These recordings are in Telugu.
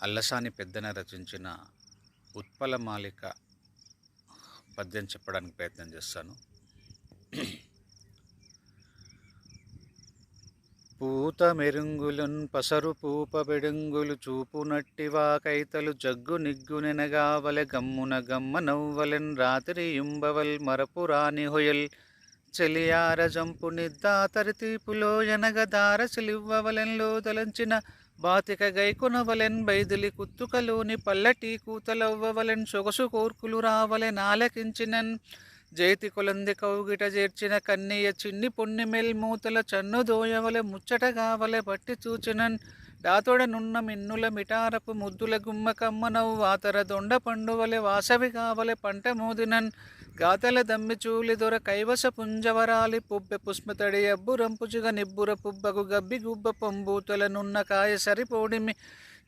అల్లసాని పెద్దన రచించిన ఉత్పల మాలిక పద్యం చెప్పడానికి ప్రయత్నం చేస్తాను. పూత మెరుంగులున్ పసరు పూప బెడుంగులు చూపునట్టి వాకైతలు జగ్గు నిగ్గునెనగావలె గమ్మున గమ్మ నవ్వలెన్ రాత్రి యుంబవల్ మరపు రాని హొయల్ చెలియార జంపు నిద్దాతరి తీపులో ఎనగ దార సిలివ్వవలెన్లో దలంచిన బాతిక గైకొనవలెన్ బైదిలి కుత్తుకలోని పల్లటి కూతలవ్వవలెన్ సొగసు కోర్కులు రావలె నాలకించినన్. జైతి కొలంది కౌగిట చేర్చిన కన్నయ్య చిన్ని పొన్ని మెల్మూతల చన్ను దోయవలె ముచ్చట కావలె పట్టి చూచినన్. డాతొడ నున్న మిన్నుల మిటారపు ముద్దుల గుమ్మ కమ్మనవు వాతర దొండ పండువలె వాసవి కావలె పంట మోదినన్ గాతల దమ్మి చూలి దొర కైవస పుంజవరాలి పుబ్బె పుష్మతడి అబ్బు రంపుచుగ నిబ్బుర పుబ్బకు గబ్బి గుబ్బ పొంబూతల నున్న కాయ సరిపోడిమి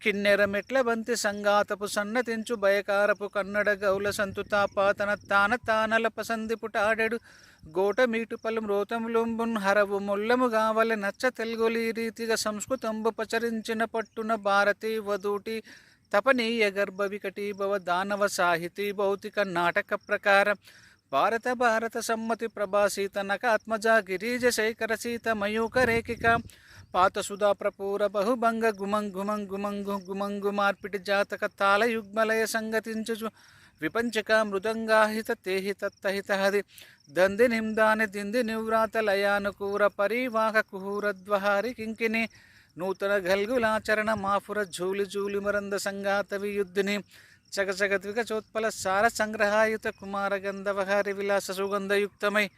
కిన్నెర మెట్ల బంతి సంగాతపు సన్నతించు భయకారపు కన్నడ గౌల సంతుతా పాతన తాన తానల పసంది పుటాడెడు గోట మీటు పలు మ్రోతములుంబున్ హరవు ముల్లము గావల నచ్చ తెలుగులీ రీతిగా సంస్కృతంబు పచరించిన పట్టున భారతి వధూటి తపనీయ గర్భ వికటి భవ దానవ సాహితీ భౌతిక నాటక ప్రకారం. భారత భారత సమ్మతి ప్రభాసీత నకాత్మజ గిరీజ శేఖర సీత మయూక రేఖిక. పాత సుధాప్రపూర బహుభంగ గుమంగ్ గుమంగ్ గుమంగు గుమంగు మార్పిటి జాతక తాళ యుగ్మలయ సంగతించుచు విపంచక మృదంగాహిత తేహిత తహిత హది. దంది నిందాని దింది నివ్రాత లయానుకూర పరివాహ కుహూరద్వహారి కింకిని నూతన గల్గులాచరణ మాఫుర జూలి జూలి మరంద సంగాత వియుద్ధిని. చగచగద్విక చోత్పల సార సంగ్రహాయుత కుమార గంధవహారి విలాస సుగంధయుక్తమై.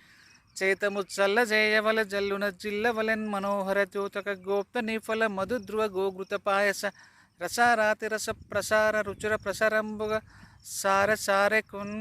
చేతముచ్చల్ల జయవల జల్లున జిల్లవలెన్ మనోహర ద్యోతక గోప్త నిఫల మధుధ్రువ గోగృత పాయస రసారాతి రస ప్రసార రుచుర ప్రసరంబుగ సార సారె కున్